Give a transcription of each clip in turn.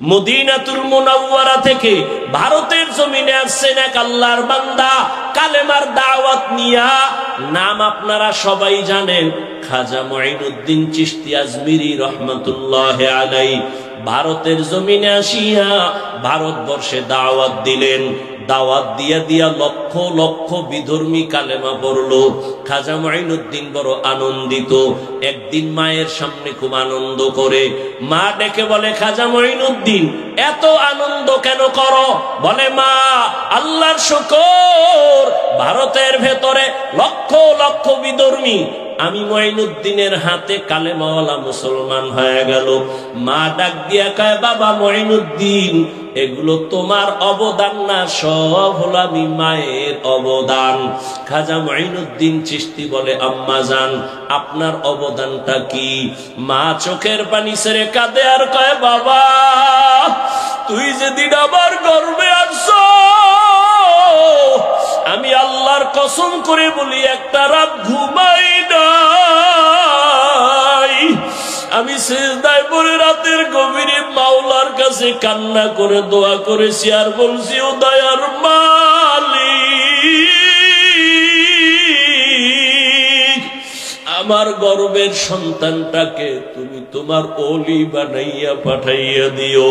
মদিনাতুল মুনাওয়ারা থেকে ভারতের জমিনে আসছেন এক আল্লাহর বান্দা, কালেমার দাওয়াত নিয়া। নাম আপনারা সবাই জানেন, খাজা মঈনুদ্দিন চিশতি আজমিরি রহমতুল্লাহ আলাই ভারতের জমিনে আসিয়া ভারতবর্ষে দাওয়াত দিলেন। দাওয়াত দিয়া দিয়া লক্ষ লক্ষ বিধর্মী কালেমা পড়ল। খাজা মাইনুদ্দিন বড় আনন্দিত। একদিন মায়ের সামনে খুব আনন্দ করে। মা ডেকে বলে, খাজা মাইনুদ্দিন এত আনন্দ কেন করো? বলে, মা, আল্লাহর শুকর, ভারতের ভেতরে লক্ষ লক্ষ বিধর্মী আমি মঈনুদ্দিনের হাতে কালেমাওয়ালা মুসলমান হয়ে গেল। মা ডাক দিয়া কায়, বাবা মঈনুদ্দিন, এগুলো তোমার অবদান না, সব হলো আমি মায়ের অবদান। খাজা মঈনুদ্দিন চিস্তি বলে, আম্মা যান আপনার অবদানটা কি? মা চোখের পানি সেরে কাঁদে আর কয়, বাবা, তুই যেদিন আমার গর্বে আসছো আমি আল্লাহর কসম করে বলি, একটা রাত ঘুমাই নাই। আমি শেষদায় পরে রাতের গভীরে মাওলার কাছে কান্না করে দোয়া করেছি, আর বলছি ও দয়ার মালিক, আমার গর্বের সন্তানটাকে তুমি তোমার অলি বানাইয়া পাঠাইয়া দিও।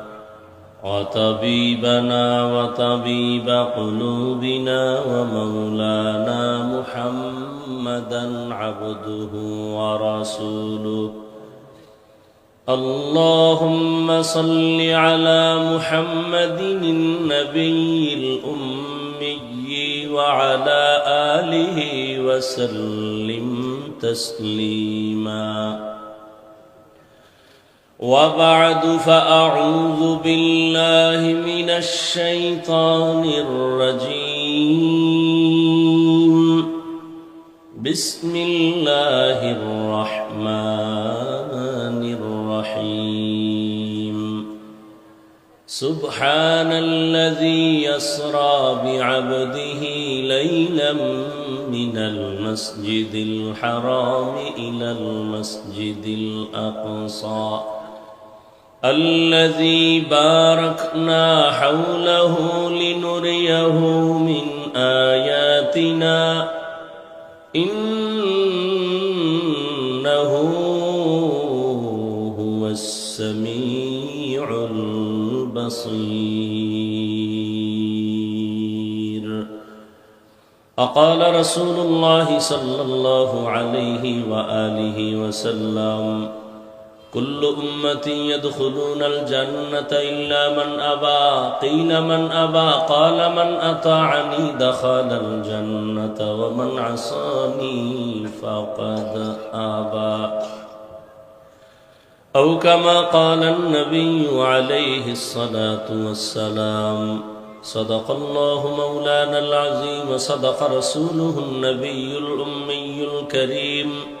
وطبيبنا وطبيب قلوبنا ومولانا محمدا عبده ورسوله. اللهم صل على محمد النبي الأمي وعلى آله وسلم تسليما. وبعد فأعوذ بالله من الشيطان الرجيم. بسم الله الرحمن الرحيم. سبحان الذي يسرى بعبده ليلا من المسجد الحرام إلى المسجد الأقصى. الذي باركنا حوله لنريه من آياتنا. إنه هو السميع البصير. أقال رسول الله صلى الله عليه وآله وسلم كل أمتي يدخلون الجنة إلا من أبى. قيل من أبى قال من أطاعني دخل الجنة ومن عصاني فقد أبى. أو كما قال النبي عليه الصلاة والسلام صدق الله مولانا العظيم وصدق رسوله النبي الأمي الكريم.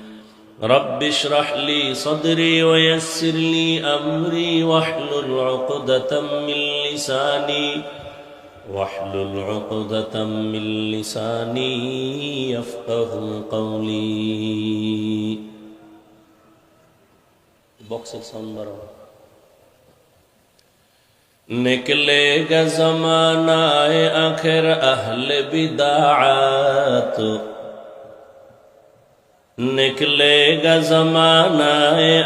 رب اشرح لي صدري ويسر لي أمري واحلل عقدة من لساني واحلل عقدة من لساني يفقه قولي. بوكس الصنبر نکلے گا زمانہ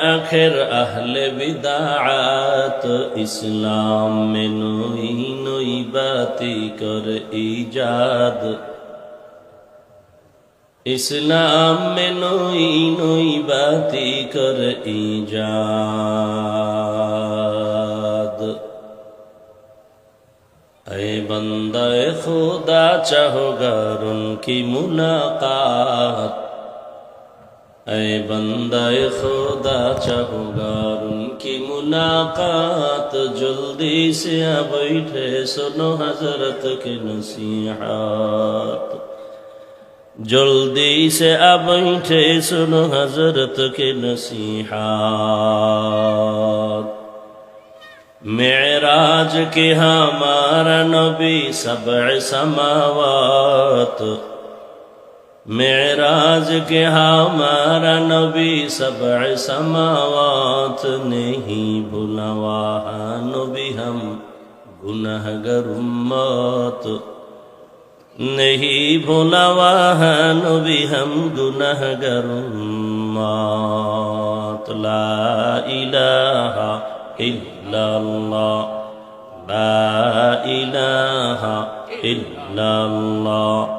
آخر اہل بدعات اسلام میں نوئی نوئی باتی کر ایجاد اسلام میں نوئی نوئی باتی کر ایجاد اے بندہ خدا چاہو گر ان کی ملاقات اے بندہ خدا چاہو گار ان کی ملاقات۔ جلدی سے آ بیٹھے، سنو حضرت کے نصیحات۔ جلدی سے آ بیٹھے، سنو حضرت کے نصیحات۔ معراج کے ہمارا نبی، سبع سماوات۔ मेराज के हमारा नबी सब समावत नहीं भुलवा नबी हम गुनहगर उम्मत नहीं भुलवा नबी हम गुनहगर उम्मत ला इलाहा इल्लल्लाह ला इलाहा इल्लल्लाह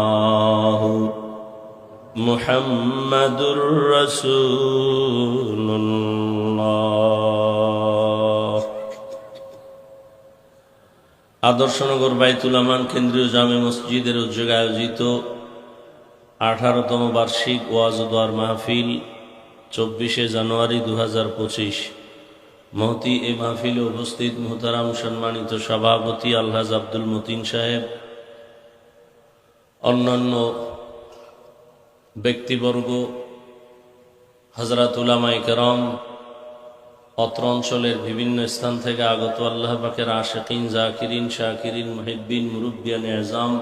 মুহাম্মাদুর রসুল্লাহ আদর্শনগর বাইতুল আমান কেন্দ্রীয় জামে মসজিদের উদ্যোগে আয়োজিত আঠারোতম বার্ষিক ওয়াজদোয়ার মাহফিল চব্বিশে জানুয়ারি দু হাজার পঁচিশ। মহতি এ মাহফিলে উপস্থিত মোহতারাম সম্মানিত সভাপতি আল্লাহ আব্দুল মতিন সাহেব, অন্যান্য ব্যক্তিবর্গ হজরত উলামাই কেরম, অত্র অঞ্চলের বিভিন্ন স্থান থেকে আগত আল্লাহ পাকের আশেকিন, জাকিরিন, শাকিরিন মহিবিন মুরুব্বিয়ান এজাম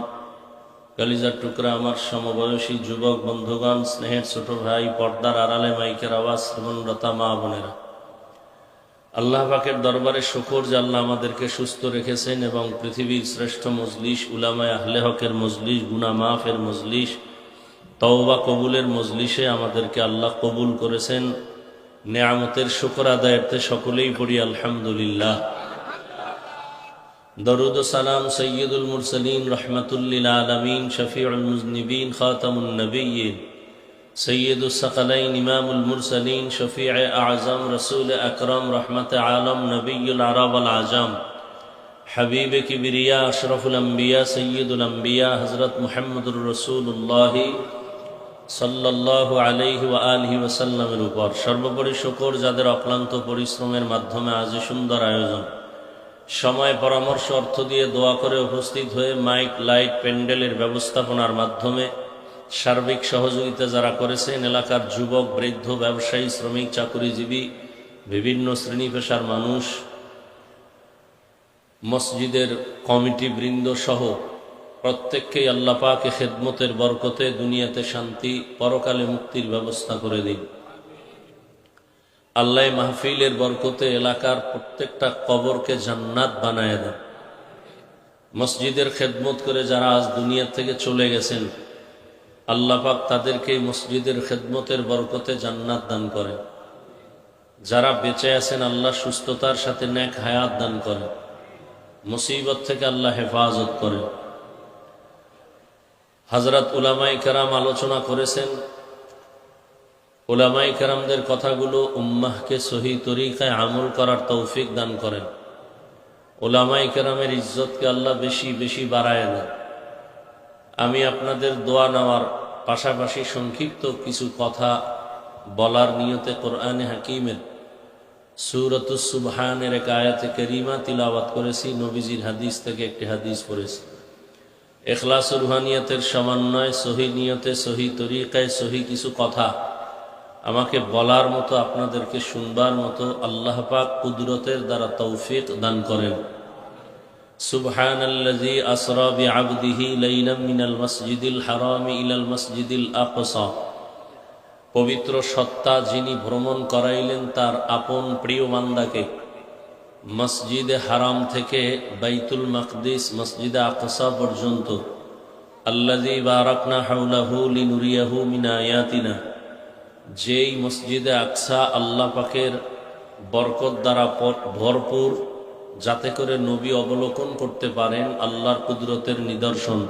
কালিজার টুকরা আমার সমবয়সী যুবক বন্ধুগণ, স্নেহের ছোট ভাই, পর্দার আড়ালে মাইকের আওয়াজ শ্রবণরতা মা বোনেরা। আল্লাহ পাকের দরবারে শুকর যে আল্লাহ আমাদেরকে সুস্থ রেখেছেন এবং পৃথিবীর শ্রেষ্ঠ মজলিস উলামায় আহলে হকের মজলিস গুনা মাফের মজলিস তওবা কবুলের মজলিসে আমাদেরকে আল্লাহ কবুল করেছেন নেয়ামতের শুকর আদায়তে সকলেই পড়ি আলহামদুলিল্লাহ দরুদ ও সালাম সৈয়দুল মুরসলিন রহমতুল্লিল আলমিন শফিউল মুজনিবিন খাতামুল নবীন سيد الثقلين إمام المرسلين شفيع أعظم رسول أكرم رحمة عالم نبي العرب العجام حبيب كبرياء أشرف الأنبياء سيد الأنبياء حضرت محمد رسول الله সাল্লাল্লাহু আলাইহি ওয়া আলিহি ওয়াসাল্লামের উপর সর্বোপরি শুকর যাদের অক্লান্ত পরিশ্রমের মাধ্যমে আজ সুন্দর আয়োজন। সময় পরামর্শ অর্থ দিয়ে দোয়া করে উপস্থিত হয়ে মাইক, লাইট, প্যান্ডেলের ব্যবস্থাপনার মাধ্যমে সার্বিক সহযোগিতা যারা করেছেন, এলাকার যুবক, বৃদ্ধ, ব্যবসায়ী, শ্রমিক, চাকুরিজীবী, বিভিন্ন শ্রেণি পেশার মানুষ, মসজিদের কমিটি বৃন্দ সহ প্রত্যেককেই আল্লাহ পাকে খেদমতের বরকতে দুনিয়াতে শান্তি, পরকালে মুক্তির ব্যবস্থা করে দিন। আল্লাহ মাহফিলের বরকতে এলাকার প্রত্যেকটা কবরকে জান্নাত বানায় দেন। মসজিদের খেদমত করে যারা আজ দুনিয়া থেকে চলে গেছেন, আল্লাহ পাক তাদেরকে মসজিদের খেদমতের বরকতে জান্নাত দান করেন। যারা বেঁচে আছেন, আল্লাহ সুস্থতার সাথে ন্যাক হায়াত দান করেন। মুসিবত থেকে আল্লাহ হেফাজত করেন। হজরত উলামাই কেরাম আলোচনা করেছেন। উলামাই কেরামদের কথাগুলো উম্মাহকে সহি তরিকায় আমল করার তৌফিক দান করেন। ওলামাই কেরামের ইজ্জতকে আল্লাহ বেশি বেশি বাড়ায় দেন আমি আপনাদের দোয়া নেওয়ার পাশাপাশি সংক্ষিপ্ত কিছু কথা বলার নিয়তে কোরআনে হাকিমের সুরত সুবহানের এক আয়াতে করিমা তিলাওয়াত করেছি। নবীজির হাদিস থেকে একটি হাদিস পড়েছি। এখলাস রুহানিয়তের সমন্বয় সহি নিয়তে সহি তরিকায় সহি কিছু কথা আমাকে বলার মতো আপনাদেরকে শুনবার মতো আল্লাহ পাক কুদরতের দ্বারা তৌফিক দান করেন سبحان الذي أسرى بعبده ليلا من المسجد الحرام إلى المسجد الأقصى পবিত্র সত্তা যিনি ভ্রমণ করাইলেন তার আপন প্রিয় বান্দাকে মসজিদে হারাম থেকে বাইতুল মাকদিস, মসজিদে আকসা পর্যন্ত। আল্লাদি বারাকনা হাউলাহু লিনুরিয়াহু মিন আয়াতিনা। যেই মসজিদে আকসা আল্লাহ পাকের বরকত দ্বারা ভরপুর, যাতে করে নবী অবলোকন করতে পারেন আল্লাহর কুদরতের নিদর্শন।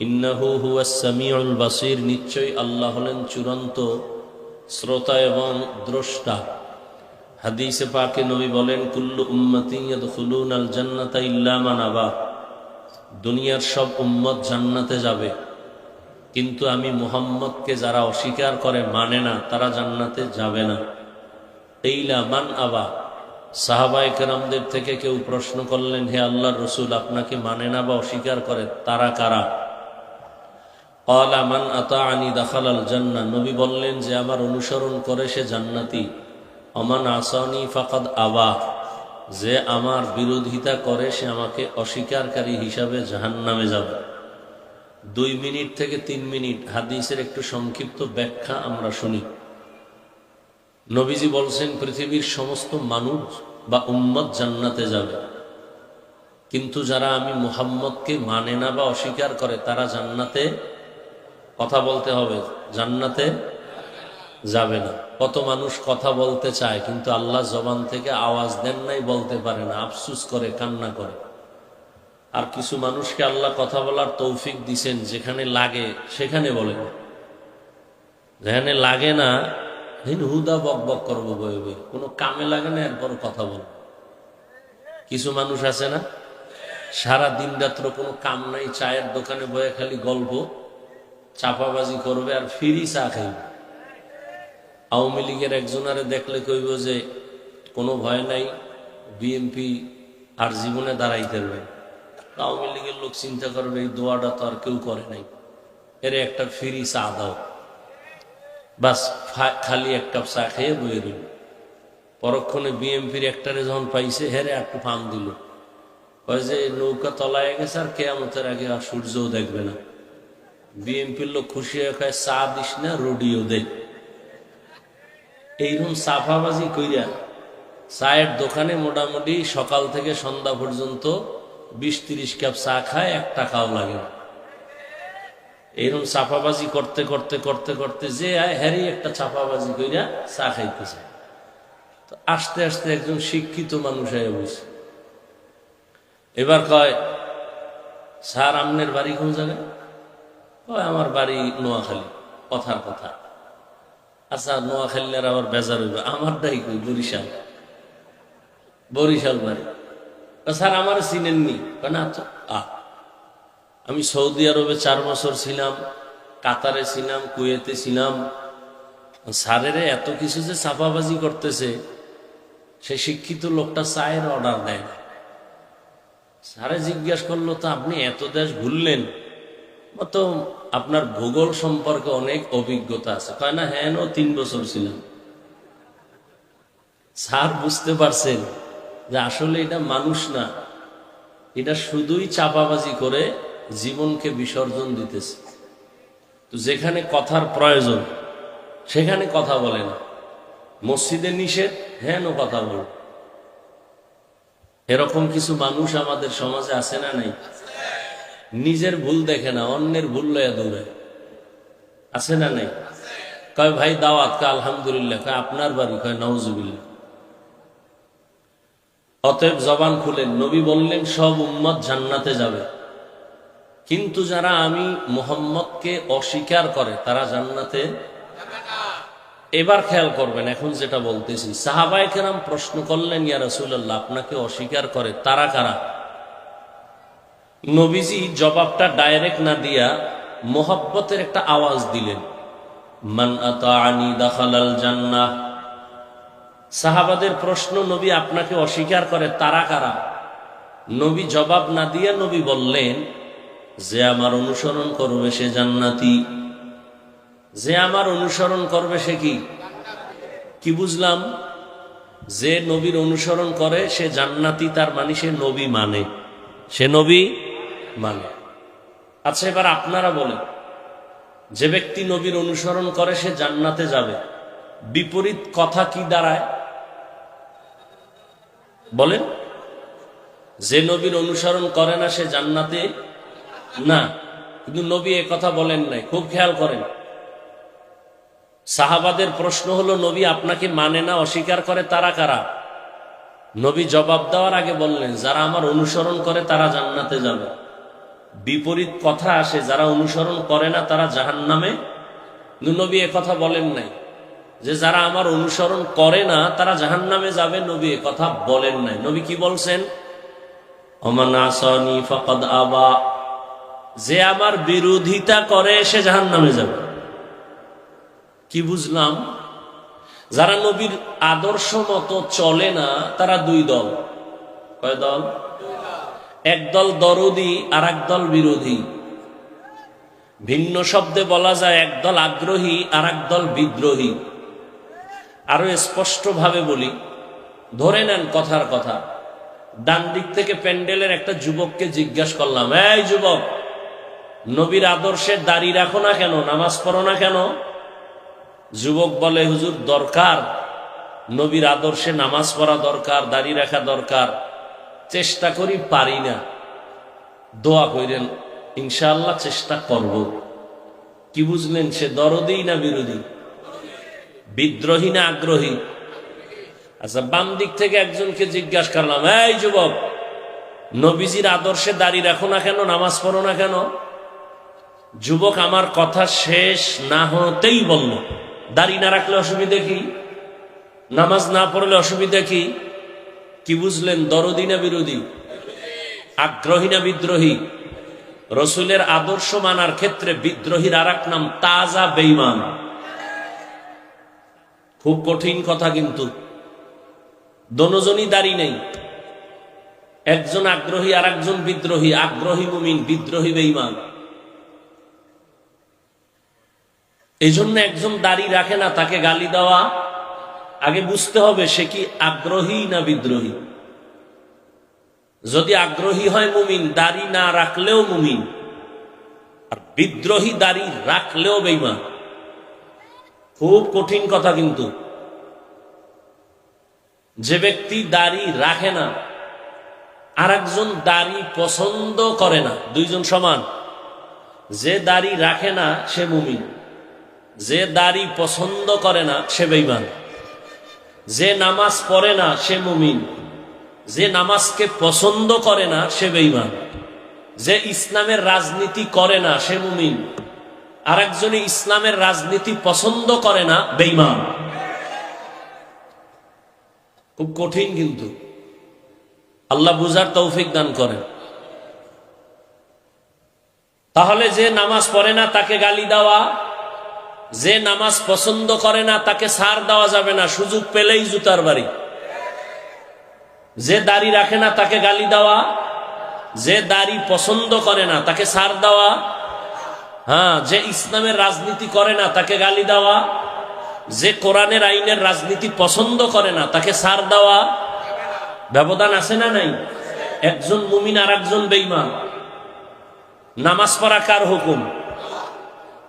ইন্নাহু হুয়া সামিউল বাসির, নিশ্চয়ই আল্লাহ হলেন চূড়ান্ত শ্রোতা এবং দ্রষ্টা। হাদিসে পাকে নবী বলেন, কুল্লু উম্মতি ইয়াদখুলুন আল জান্নাতা ইল্লা মান আবা। দুনিয়ার সব উম্মত জান্নাতে যাবে। কিন্তু আমি মুহাম্মদকে যারা অস্বীকার করে মানে না, তারা জান্নাতে যাবে না। এইলা মান আবা। সাহাবাই কেরামদের থেকে কেউ প্রশ্ন করলেন, হে আল্লাহর রসুল, আপনাকে মানে না বা অস্বীকার করে তারা কারা? মান আতা আনি দাখাল জান্না নবী বললেন যে, আমার অনুসরণ করে সে জান্নাতি। অমান আসানি ফাকাদ আবা যে আমার বিরোধিতা করে, সে আমাকে অস্বীকারী হিসাবে জাহান্নামে যাবে। দুই মিনিট থেকে তিন মিনিট হাদিসের একটু সংক্ষিপ্ত ব্যাখ্যা আমরা শুনি। নবীজি বলছেন, পৃথিবীর সমস্ত মানুষ বা উম্মত জান্নাতে যাবে। কিন্তু যারা আমি মুহাম্মদকে মানে না বা অস্বীকার করে, তারা জান্নাতে কথা বলতে হবে। জান্নাতে যাবে না। কত মানুষ কথা বলতে চায়, কিন্তু আল্লাহ জবান থেকে আওয়াজ দেন নাই, বলতে পারে না। আফসুস করে, কান্না করে। আর কিছু মানুষকে আল্লাহ কথা বলার তৌফিক দিছেন, যেখানে লাগে, সেখানে বলে যেখানে লাগে না হুদা বক বক করব বয়ে বয়ে। কোনো কামে লাগে না, এরপর কথা বল কিছু মানুষ আছে না? সারা দিন রাত্র কোনো কাম নাই, চায়ের দোকানে বয়ে খালি গল্প, চাপাবাজি করবে আর ফিরি চা খাইবে। আওয়ামী লীগের একজনারে দেখলে কইব যে কোনো ভয় নাই বিএমপি আর জীবনে দাঁড়াইতে পারবে। আওয়ামী লীগের লোক চিন্তা করবে, এই দোয়াটা তো আর কেউ করে নাই। এর একটা ফিরি চা দাও। বাস খালি এক কাপ চা খেয়ে বয়ে রইল। পরক্ষণে বিএমপির একটারে যখন পাইছে, হেরে একটু ফার্ম দিল। কয় যে, নৌকা তলায় গেছে আর কেয়ামতের আগে আর সূর্যও দেখবে না। বিএমপির লোক খুশি হয়ে চা দিস না রোডিও দে। এইরকম সাফাবাজি কইরা। চায়ের দোকানে মোটামুটি সকাল থেকে সন্ধ্যা পর্যন্ত বিশ তিরিশ কাপ চা খায় এক টাকাও লাগে না। এইরকম চাপাবাজি করতে করতে করতে করতে যে হ্যারি একটা চাপাবাজি কইরা চা খাইতে চায় তো আস্তে আস্তে একজন শিক্ষিত মানুষ হয়ে বসে এবার কয়, স্যার আমনের বাড়ি কোন জায়গায়? কয়, আমার বাড়ি নোয়াখালী। কথার কথা। আচ্ছা নোয়াখালীর আবার বেজার হইবে। আমার দায়ী কই, বরিশাল? বরিশাল বাড়ি। স্যার, আমার চিনেননি? কয়, না তো আ, আমি সৌদি আরবে চার বছর ছিলাম, কাতারে ছিলাম, কুয়েতে ছিলাম। স্যারেরে এত কিছু যে চাপাবাজি করতেছে, সে শিক্ষিত লোকটা চায়ের অর্ডার দেয় না। স্যারে জিজ্ঞেস করল, তো আপনি এত দেশ ঘুরলেন তো আপনার ভূগোল সম্পর্কে অনেক অভিজ্ঞতা আছে। কয় না হ্যাঁ তিন বছর ছিলাম। স্যার বুঝতে পারছেন যে আসলে এটা মানুষ না। এটা শুধুই চাপাবাজি করে জীবনকে বিসর্জন দিতেছে। তো যেখানে কথার প্রয়োজন, সেখানে কথা বলে না। মসজিদে নিষেধ হ্যাঁ কথা বল। এরকম কিছু মানুষ আমাদের সমাজে আছে না নাই? নিজের ভুল দেখে না, অন্যের ভুল লয়া দৌড়ে। আছে না নাই? কয়, ভাই, দাওয়াত। কা আলহামদুলিল্লাহ। কয়, আপনার বাড়ি। কয় নওজুবিল্লাহ অতএব জবান খুলেন, নবী বললেন, সব উম্মত জান্নাতে যাবে। কিন্তু যারা আমি মোহাম্মদকে অস্বীকার করে, তারা জান্নাতে এবার খেয়াল করবেন, এখন যেটা বলতেছি। সাহাবাই কেরাম প্রশ্ন করলেন, ইয়া রসুল্লাহ আপনাকে অস্বীকার করে তারা কারা? নবীজি জবাবটা ডাইরেক্ট না দিয়া মোহাব্বতের একটা আওয়াজ দিলেন। মান আতাআনি দাখালাল জান্নাহ। সাহাবাদের প্রশ্ন, নবী আপনাকে অস্বীকার করে তারা কারা? নবী জবাব না দিয়ে নবী বললেন, যে আমার অনুসরণ করবে সে জান্নাতি। যে আমার অনুসরণ করবে সে কি? কি বুঝলাম? যে নবীর অনুসরণ করে সে জান্নাতি, তার মানে সে নবী মানে। সে নবী মানে। আচ্ছা এবার আপনারা বলেন, যে ব্যক্তি নবীর অনুসরণ করে, সে জান্নাতে যাবে। বিপরীত কথা কি দাঁড়ায়? বলেন, যে নবীর অনুসরণ করে না, সে জান্নাতে? না, কিন্তু নবী এ কথা বলেন নাই, খুব খেয়াল করেন। সাহাবাদের প্রশ্ন হলো, নবী আপনাকে মানে না, অস্বীকার করে তারা কারা? নবী জবাব দেওয়ার আগে বললেন, যারা আমার অনুসরণ করে, তারা জান্নাতে যাবে। বিপরীত কথা আসে, যারা অনুসরণ করে না, তারা জাহান নামে নবী কথা বলেন নাই। যে যারা আমার অনুসরণ করে না, তারা জাহান নামে যাবে, নবী কথা বলেন নাই। নবী কি বলছেন? অমান আসনি ফকদ আবা। যে আমার বিরোধিতা করে, সে জাহান নামে যাবে। কি বুঝলাম? যারা নবীর আদর্শ মতো চলে না, তারা দুই দল। কয় দল? একদল দরদি আর দল বিরোধী। ভিন্ন শব্দে বলা যায় একদল আগ্রহী আর দল বিদ্রোহী। আরও স্পষ্টভাবে বলি, ধরে নেন কথার কথা। ডান দিক থেকে প্যান্ডেলের একটা যুবককে জিজ্ঞাসা করলাম, এই যুবক, নবীর আদর্শে দাড়ি রাখো না কেন, নামাজ পড়ো না কেন? যুবক বলে, হুজুর, দরকার। নবীর আদর্শে নামাজ পড়া দরকার, দাড়ি রাখা দরকার। চেষ্টা করি পারি না। দোয়া করেন ইনশাআল্লাহ চেষ্টা করব। কি বুঝলেন, সে দরদি না বিরোধী? বিদ্রোহী না আগ্রহী? আচ্ছা বাম দিক থেকে একজনকে জিজ্ঞাসা করলাম, এই যুবক, নবীজির আদর্শে দাঁড়িয়ে রাখো না কেন, নামাজ পড়ো না কেন? যুবক আমার কথা শেষ না হতেই বলল, দাড়ি না রাখলে অসুবিধা কি? নামাজ না পড়লে অসুবিধা কি? কি বুঝলেন? দরদি না বিরোধী আগ্রহী না বিদ্রোহী, রসুলের আদর্শ মানার ক্ষেত্রে বিদ্রোহীর আর নাম তাজা বেইমান খুব কঠিন কথা কিন্তু। দনোজনই দাড়ি নেই। একজন আগ্রহী আর একজন বিদ্রোহী, আগ্রহী মুমিন, বিদ্রোহী বেইমান এই জন্য একজন দাড়ি রাখে না, তাকে গালি দেওয়া আগে বুঝতে হবে সে কি আগ্রহী না বিদ্রোহী। যদি আগ্রহী হয় মুমিন, দাড়ি না রাখলেও মুমিন। আর বিদ্রোহী দাড়ি রাখলেও বেইমান খুব কঠিন কথা কিন্তু। যে ব্যক্তি দাড়ি রাখে না আর একজন দাড়ি পছন্দ করে না, দুইজন সমান। যে দাড়ি রাখে না, সে মুমিন। যে দাড়ি পছন্দ করে না, সে বেইমান যে নামাজ পড়ে না, সে মুমিন। যে নামাজকে পছন্দ করে না, সে বেইমান যে ইসলামের রাজনীতি করে না, সে মুমিন। আর একজনে ইসলামের রাজনীতি পছন্দ করে না বেইমান খুব কঠিন কিন্তু। আল্লাহ বুঝার তৌফিক দান করেন। তাহলে যে নামাজ পড়ে না, তাকে গালি দেওয়া যে নামাজ পছন্দ করে না, তাকে সার দেওয়া যাবে না, সুযোগ পেলেই জুতার বাড়ি। যে দাড়ি রাখে না, তাকে গালি দেওয়া। যে দাড়ি পছন্দ করে না, তাকে সার দেওয়া। হ্যাঁ যে ইসলামের রাজনীতি করে না, তাকে গালি দেওয়া। যে কোরআনের আইনের রাজনীতি পছন্দ করে না, তাকে সার দেওয়া। ব্যবধান আছে না নাই? একজন মুমিন আর একজন বেইমান নামাজ পড়া কার হুকুম?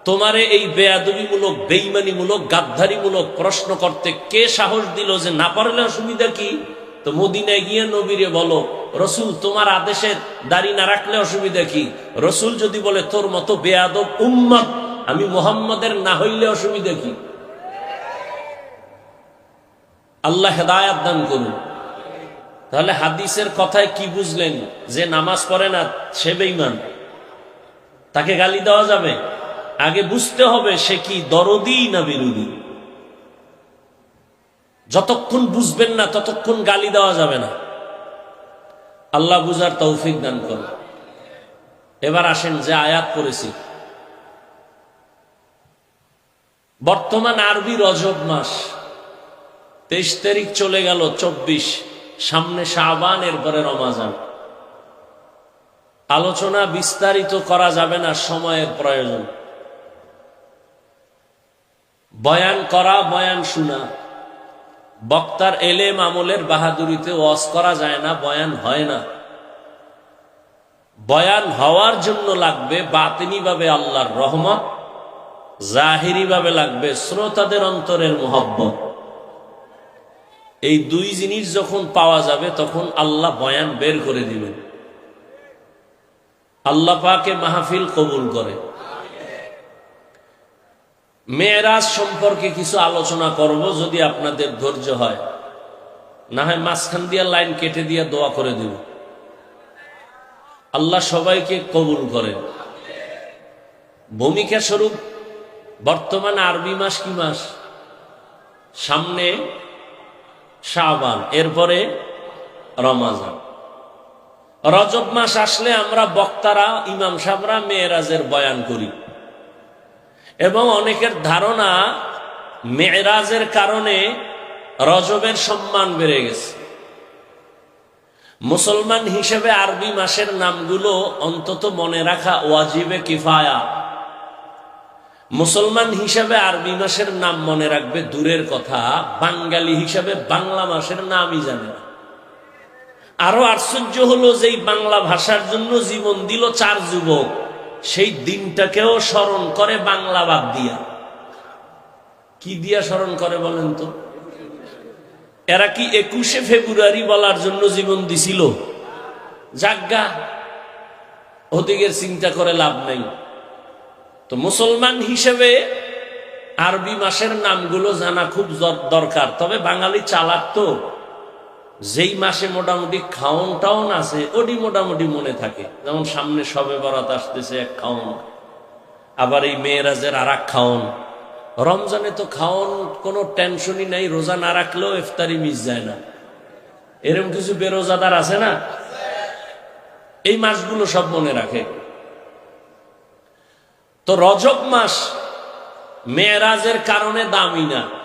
তোমারে এই বেয়াদবিমূলক বেইমানিমূলক গাদ্ধারিমূলক প্রশ্ন করতে কে সাহস দিল যে না পারলে অসুবিধা কি? তো মদিনায় গিয়ে নবীরে বলো, রসুল, তোমার আদেশের দাড়ি না রাখলে অসুবিধা কি? রসুল যদি বলে, তোর মতো বেয়াদব উম্মত, আমি মোহাম্মদের না হইলে অসুবিধা কি? আল্লাহ হেদায়াত দান করুন। তাহলে হাদিসের কথায় কি বুঝলেন? যে নামাজ পড়ে না, সে বেইমান তাকে গালি দেওয়া যাবে? আগে বুঝতে হবে সে কি দরদি না বিরোধী। যতক্ষণ বুঝবেন না, ততক্ষণ গালি দেওয়া যাবে না। আল্লাহ বুঝার তৌফিক দান করুন। এবার আসেন যে আয়াত করেছি বর্তমান আরবি রজব মাস, তেইশ তারিখ চলে গেল, চব্বিশ। সামনে শাহবান এরপরে রমাজান। আলোচনা বিস্তারিত করা যাবে না, সময়ের প্রয়োজন। বয়ান করা, বয়ান শোনা। বক্তার এলেম আমলের বাহাদুরিতে ওয়াজ করা যায় না, বয়ান হয় না। বয়ান হওয়ার জন্য লাগবে বাতিনি ভাবে আল্লাহর রহমত জাহিরি ভাবে লাগবে শ্রোতাদের অন্তরের মোহব্বত। এই দুই জিনিস যখন পাওয়া যাবে, তখন আল্লাহ বয়ান বের করে দিবেন। আল্লাহ পাকে মাহফিল কবুল করে। মেয়েরাজ সম্পর্কে কিছু আলোচনা করব যদি আপনাদের ধৈর্য হয়। না হয় মাঝখান দিয়ে লাইন কেটে দিয়ে দোয়া করে দিব। আল্লাহ সবাইকে কবুল করেন। ভূমিকা স্বরূপ, বর্তমান আরবি মাস কি মাস? সামনে শাহবান এরপরে রমাজান। রজব মাস আসলে আমরা বক্তারা, ইমাম সাহরা মেয়েরাজের বয়ান করি। এবং অনেকের ধারণা মেয়েরাজের কারণে রজবের সম্মান বেড়ে গেছে। মুসলমান হিসেবে আরবি মাসের নামগুলো অন্তত মনে রাখা ওয়াজিবে কিফায়া। মুসলমান হিসাবে আরবি মাসের নাম মনে রাখবে দূরের কথা, বাঙালি হিসাবে বাংলা মাসের নামই জানে না। আরও আশ্চর্য হলো যেই বাংলা ভাষার জন্য জীবন দিল চার যুবক। সেই দিনটাকেও স্মরণ করে বাংলা বাদ দিয়া। কি দিয়া স্মরণ করে বলেন তো? এরা কি একুশে ফেব্রুয়ারি বলার জন্য জীবন দিছিল? জাগা ওদিকের চিন্তা করে লাভ নাই। তো মুসলমান হিসেবে আরবি মাসের নামগুলো জানা খুব দরকার। তবে বাঙালি চালাক তো। যেই মাসে মোটামুটি খাওন টাউন আছে ওটি মোটামুটি মনে থাকে। যেমন সামনে সবে বরাত আসতেছে এক খাওন, আবার এই মেয়েরাজের আর এক খাওন। রমজানে তো খাওন কোনো টেনশনই নাই, রোজা না রাখলেও ইফতারি মিস যায় না। এরকম কিছু বেরোজাদার আছে না? এই মাসগুলো সব মনে রাখে। তো রজব মাস মেয়েরাজের কারণে দামি না।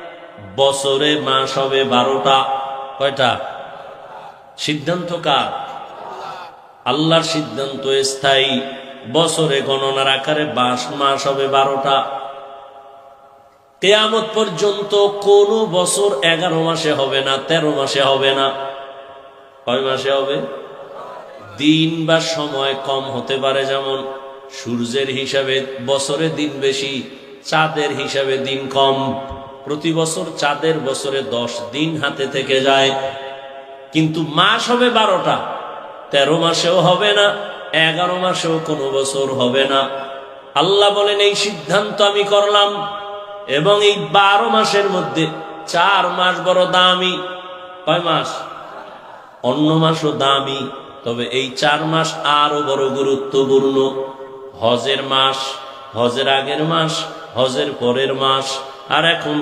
বছরে মাস হবে বারোটা। কয়টা? সিদ্ধান্ত কার আল্লাহর সিদ্ধান্ত স্থায়ী। বছরে গণনার আকারে বাস মাস হবে বারোটা। কেয়ামত পর্যন্ত কোন বছর এগারো মাসে হবে না, তেরো মাসে হবে না। কয় মাসে হবে? দিন বা সময় কম হতে পারে যেমন সূর্যের হিসাবে বছরে দিন বেশি, চাঁদের হিসাবে দিন কম। প্রতি বছর চাঁদের বছরে দশ দিন হাতে থেকে যায়। কিন্তু মাস হবে বারোটা, তেরো মাসেও হবে না, এগারো মাসেও কোনো বছর হবে না। আল্লাহ বলেন, এই সিদ্ধান্ত আমি করলাম এবং এই বারো মাসের মধ্যে চার মাস বড় দামি। কয় মাস? অন্য মাসও দামি, তবে এই চার মাস আরও বড় গুরুত্বপূর্ণ। হজের মাস, হজের আগের মাস, হজের পরের মাস আর এখন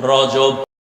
রজব।